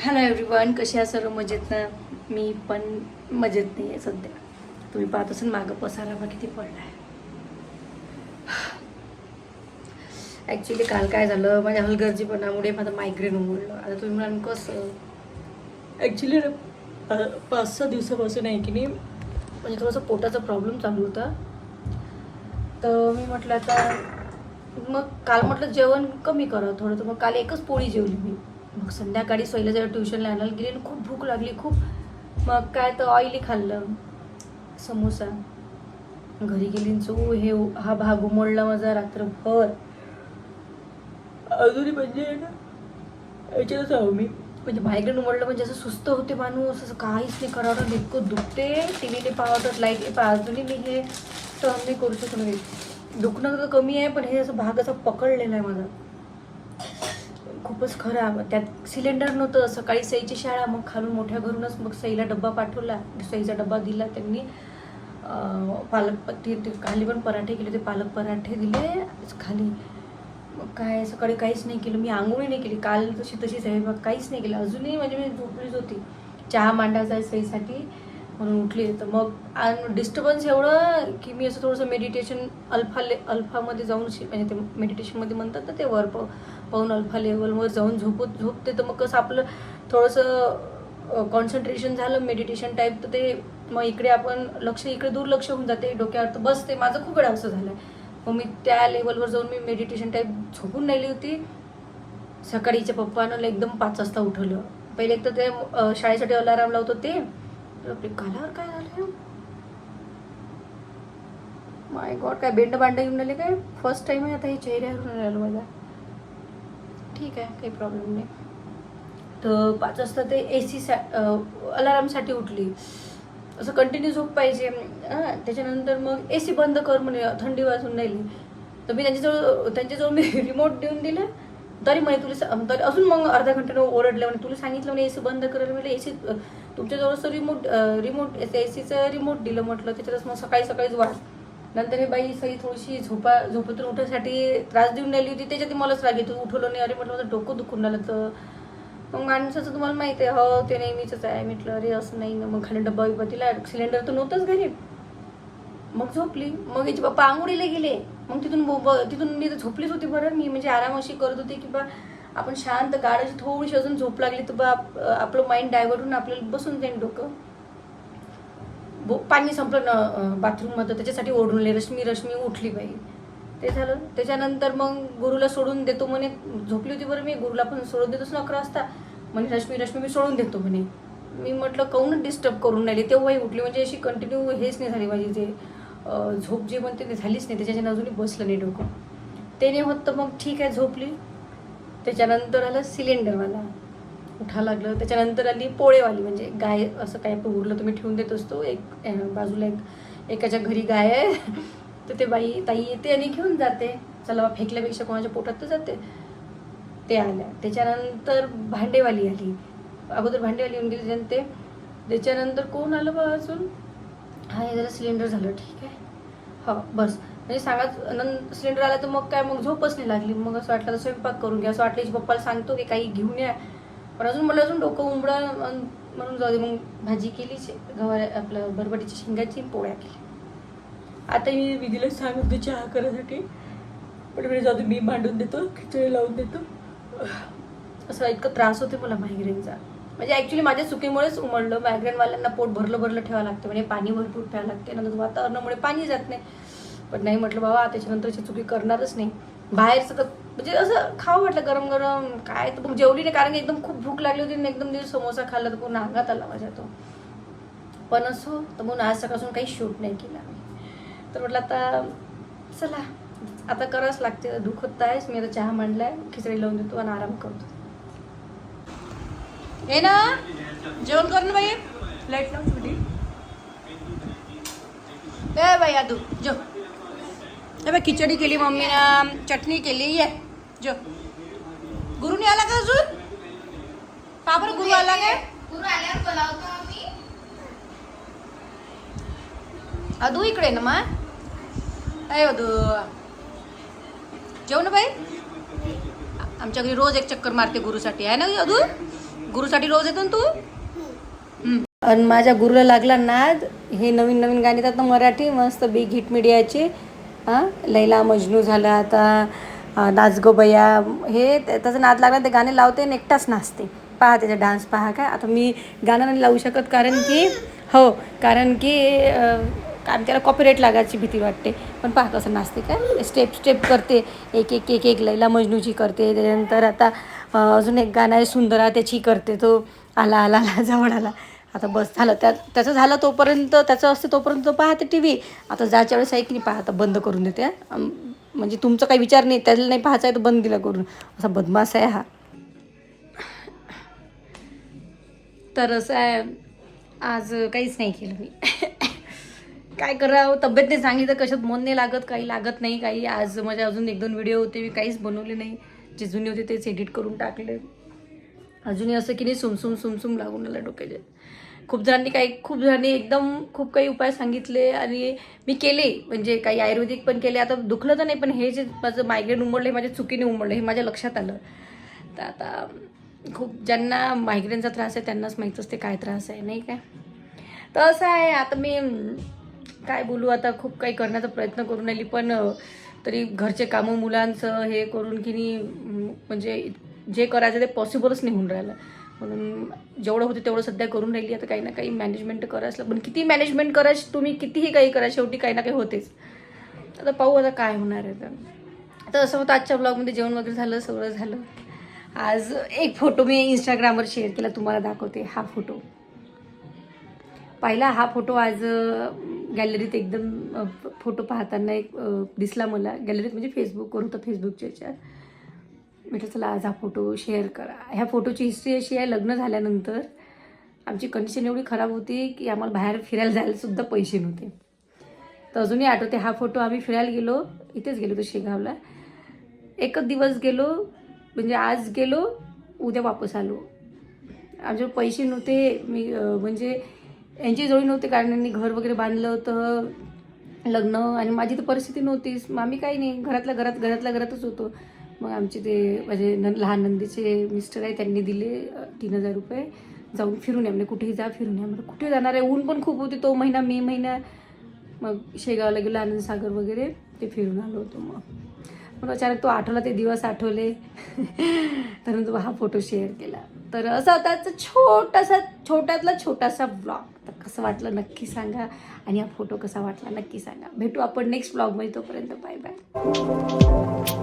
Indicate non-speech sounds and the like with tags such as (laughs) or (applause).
Hello everyone कसे आहे सर्व? मजेत ना? मी पण मजेत नाही आहे सध्या. तुम्ही पाहत असाल मागं पसारा किती पडला आहे ॲक्च्युली काल काय झालं? माझ्या हलगर्जीपणामुळे माझं मायग्रेन उघडलं. आता तुम्ही म्हणाल कसं? ॲक्च्युली पाच सहा दिवसापासून आहे की नाही म्हणजे थोडासा पोटाचा प्रॉब्लेम चालू होता. तर मी म्हटलं आता मग काल म्हटलं जेवण कमी करा थोडं. तर मग काल एकच पोळी जेवली मी. मग संध्याकाळी सोयीला जेव्हा ट्युशनला आणायला गेली आणि खूप भूक लागली खूप. मग काय तर ऑइली खाल्लं समोसा. घरी गेली चो जो हे हा भाग उमोडला माझा रात्रभर. अजूनही म्हणजे ना याच्यातच आहो मी म्हणजे मायग्रेन उमडलं म्हणजे असं सुस्त होते माणूस असं काहीच नाही करावं इतकं दुखते. टी व्हीने पाहतात लाइट अजूनही मी हे सहन नाही करू शकत. नाही दुखणं तर कमी आहे पण हे असं भाग असा पकडलेला आहे माझा. खूपच खराब त्यात सिलेंडर नव्हतं. सकाळी सईची शाळा मग खालून मोठ्या घरूनच मग सईला डब्बा पाठवला. सईचा डब्बा दिला त्यांनी. पालक ते ते खाली पण पराठे केले ते पालक पराठे दिले. खाली मग काय सकाळी काहीच नाही केलं. मी आंघोळी नाही केली. काल तशी तशीच आहे मग काहीच नाही केलं. अजूनही म्हणजे मी झोपलीच होती. चहा मांडायचा आहे सईसाठी. म्हणून उठली. तर मग डिस्टर्बन्स एवढं की मी असं थोडंसं मेडिटेशन अल्फा ले अल्फामध्ये जाऊन म्हणजे ते मेडिटेशनमध्ये म्हणतात ना ते वर्क पाहून अल्फा लेवलवर जाऊन झोपत झोपते तर मग कसं आपलं थोडंसं कॉन्सन्ट्रेशन झालं मेडिटेशन टाईप तर ते मग इकडे आपण लक्ष इकडे दुर्लक्ष होऊन जाते डोक्यावर तर बसते माझं खूप वेळा असं झालं मग मी त्या लेवलवर जाऊन मी मेडिटेशन टाईप झोपून राहिली होती. सकाळीच्या पप्पानं एकदम पाच वाजता उठवलं. पहिले एक तर ते शाळेसाठी अलाराम लावत ते आपले कालावर काय झालं माय गॉड काय बेंड बांड येऊन आले काय? फर्स्ट टाइम आहे आता हे चेहऱ्यावरून राहिलं माझ्या ठीक आहे काही प्रॉब्लेम नाही. तर पाच वाजता ते ए सी सा अलारामसाठी उठली. असं कंटिन्यू झोप पाहिजे. हां त्याच्यानंतर मग ए सी बंद कर म्हणे थंडी वाजून राहिली. तर मी त्यांच्याजवळ त्यांच्याजवळ मी (laughs) रिमोट देऊन दिलं. तरी म्हणे तुला तरी अजून मग अर्धा घंट्यानं ओरडलं म्हणे तुला सांगितलं म्हणे ए सी बंद करायला म्हटलं ए सी तुमच्याजवळचं रिमोट रिमोट ए सीचं रिमोट दिलं म्हटलं त्याच्यातच मग सकाळी सकाळीच वाढ नंतर हे बाई सई थोडीशी झोपा झोपेतून उठण्यासाठी त्रास देऊन राहिली होती. त्याच्यात मलाच राग येतो. उठवलं नाही. अरे म्हटलं माझं डोकं दुखून राहिलं तर. मग माणसाचं तुम्हाला माहिती आहे. हो ते नेहमीच आहे. म्हटलं अरे असं नाही. ना मग खाली डब्बा बिब्बा दिला. सिलेंडर तर नव्हतंच घरी. मग झोपली. मग याचे बाप्पा आंघोळीला गेले. मग तिथून तिथून मी तर झोपलीच होती बरं. मी म्हणजे आराम अशी करत होती की बा आपण शांत गाडाची थोडीशी अजून झोप लागली तर बा आपलं माइंड डायव्हर्ट होऊन आपल्याला बसून जाईल डोकं. बो पाणी संपलं ना बाथरूममध्ये त्याच्यासाठी ओढूनले रश्मी रश्मी उठली बाई. ते झालं. त्याच्यानंतर मग गुरुला सोडून देतो म्हणे. झोपली होती बरं मी गुरुला पण सोडून देतोच ना अकरा वाजता. म्हणे रश्मी रश्मी मी सोडून देतो म्हणे. मी म्हटलं काहून डिस्टर्ब करून राहिली? तेव्हाही उठली. म्हणजे अशी कंटिन्यू हेच नाही झाली माझी. जे झोप जे म्हणते ते झालीच नाही. त्याच्याच्या अजूनही बसलं नाही डोकं. ते नाही होत तर मग ठीक आहे झोपली. त्याच्यानंतर आलं सिलेंडरवाला उठा लागलं. त्याच्यानंतर आली पोळेवाली म्हणजे गाय असं काय उरलं तुम्ही ठेवून देत असतो. एक बाजूला एक एकाच्या घरी गाय आहे. (laughs) तर ते बाई ताई येते आणि घेऊन जाते. चला बा फेकल्यापेक्षा कोणाच्या पोटात तर जाते. ते आल्या. त्याच्यानंतर भांडेवाली आली. अगोदर भांडेवाली येऊन गेली त्याच्यानंतर ते त्याच्यानंतर कोण आलं बा अजून? हा हे जरा सिलेंडर झालं. ठीक आहे. हो बस. म्हणजे सांगा नंतर सिलेंडर आला तर मग काय? मग झोपच नाही लागली. मग असं वाटलं तर स्वयंपाक करून घ्या. असं वाटलं की पप्पाला सांगतो की काही घेऊन या. पण अजून मला अजून डोकं उमडा म्हणून जाऊ दे मग भाजी केली गवार आपलं बरबटीच्या शेंगाची पोळ्या केली आता मी विधीला सांगत होते चहा करायसाठी. पण मी जाऊ दे मी मांडून देतो खिचडी लावून देतो. असं इतकं त्रास होते मला मायग्रेनचा म्हणजे ॲक्च्युली माझ्या चुकीमुळेच उमडलं मायग्रेनवाल्यांना पोट भरलं भरलं ठेवावं लागतं. म्हणजे पाणी भरपूर प्यावं लागते नंतर वातावरणामुळे पाणी जात नाही. पण नाही म्हटलं बाबा त्याच्यानंतरची चुकी करणारच नाही. बाहेरचं तर म्हणजे असं खावं वाटलं गरम गरम. काय तर मग जेवली नाही कारण की एकदम खूप भूक लागली होती आणि एकदम दिवस समोसा खाल्ला तर पूर्ण अंगात आला माझ्या तो पण असो तर म्हणून आज सकाळपासून काही शूट नाही केला मी तर म्हटलं आता चला आता करावंच लागते. दुखत आहेच. मी आता चहा मांडलाय खिचडी लावून देतो आणि आराम करतो. हे ना जेवण कर ना बाई. लाइट लावून बाई आदू जेव. ए बाई खिचडी केली मम्मीनं चटणी केली ये. जो. गुरुनी आला का अजून? का बरं गुरु आला काय गुरु आल्यावर बोलावतो आम्ही. अदू इकडे ना मग अय अदू. जेव ना बाई. आमच्या घरी रोज एक चक्कर मारते गुरुसाठी. आहे ना अदू? गुरुसाठी रोज येतो ना तू? आणि माझ्या गुरुला लागला नाद. हे नवीन नवीन गाणे येतात ना मराठी. मस्त बिग हिट मीडियाचे हां? लैला मजनू झालं आता अं, नाच बया हे त्याचं नाच नाद लागला ते गाणे लावते आणि एकटाच नाचते. पहा त्याचा डान्स पहा काय. आता मी गाणं नाही लावू शकत कारण की हो कारण की अं, काय त्याला कॉपीराईट लागायची भीती वाटते. पण पहा कसं नाचते काय. स्टेप स्टेप करते. एक एक एक एक लैला मजनूची करते. त्याच्यानंतर आता अजून एक गाणं आहे सुंदरा त्याची करते तो. आला आला आला जवळ आला. आता बस झालं त्या त्याचं झालं तोपर्यंत त्याचं असते तोपर्यंत तो पाहते टी व्ही आता जायच्या वेळेस आहे की नाही पाहता बंद करून देते म्हणजे तुमचा काही विचार नाही त्याला नाही पाहायचा आहे तर बंद दिला करून. असा बदमाश आहे हा. तर असं आहे आज काहीच नाही केलं मी. काय करावं तब्येत नाही सांगितलं कशात मन नाही लागत काही लागत नाही काही. आज माझे अजून एक दोन व्हिडिओ होते मी काहीच बनवले नाही. जे जुने होते तेच एडिट करून टाकले. अजूनही असं की नाही सुमसुम सुमसुम लागून आला डोक्याचे खूप जणांनी काही खूप जणांनी एकदम खूप काही उपाय सांगितले आणि मी केले. म्हणजे काही आयुर्वेदिक पण केले. आता दुखलं तर नाही पण हे जे माझं मायग्रेन उमडलं हे माझ्या चुकीने उमडलं हे माझ्या लक्षात आलं. तर आता खूप ज्यांना मायग्रेनचा त्रास आहे त्यांनाच माहीत असते काय त्रास आहे नाही काय तर असं आहे. आता मी काय बोलू आता खूप काही करण्याचा प्रयत्न करून राहिली पण तरी घरचे कामं मुलांचं हे करून की नाही म्हणजे जे करायचं ते पॉसिबलच नाही होऊन राहिलं. म्हणून जेवढं होते तेवढं सध्या करून राहिली. आता काही ना काही मॅनेजमेंट करायचं पण किती मॅनेजमेंट करायची तुम्ही कितीही काही करा शेवटी काही ना काही होतेच. आता पाहू आता काय होणार आहे तर आता असं होतं आजच्या ब्लॉगमध्ये जेवण वगैरे झालं सगळं झालं. आज एक फोटो मी इंस्टाग्रामवर शेअर केला तुम्हाला दाखवते हा फोटो पाहिला हा फोटो आज गॅलरीत एकदम फोटो पाहताना एक दिसला मला. गॅलरीत म्हणजे फेसबुकवर होता फेसबुकच्या याच्यात. म्हटलं चला आज हा फोटो शेअर करा. ह्या फोटोची हिस्ट्री अशी आहे लग्न झाल्यानंतर आमची कंडिशन एवढी खराब होती की आम्हाला बाहेर फिरायला जायलासुद्धा पैसे नव्हते. तर अजूनही आठवते हा फोटो आम्ही फिरायला गेलो इथेच गेलो होतो शेगावला. एकच दिवस गेलो म्हणजे आज गेलो उद्या वापस आलो. आमच्याकडे पैसे नव्हते मी म्हणजे यांची जोडी नव्हते कारण यांनी घर वगैरे बांधलं होतं लग्न आणि माझी तर परिस्थिती नव्हतीच. मग आम्ही काही नाही घरातल्या घरात घरातल्या घरातच होतो. मग आमचे ते माझे न लहान नंदीचे मिस्टर आहे त्यांनी दिले तीन हजार रुपये. जाऊन फिरून या म्हणजे कुठेही जा फिरून या. म्हणजे कुठे जाणार आहे? ऊन पण खूप होते तो महिना मे महिना. मग शेगावला गेलो आनंदसागर वगैरे ते फिरून आलो होतो मग. मग अचानक तो आठवला ते दिवस आठवले. (laughs) तर तो हा फोटो शेअर केला. तर असा होता छोटासा छोट्यातला छोटासा ब्लॉग तर कसं वाटलं नक्की सांगा. आणि हा फोटो कसा वाटला नक्की सांगा. भेटू आपण नेक्स्ट ब्लॉगमध्ये तोपर्यंत. Bye bye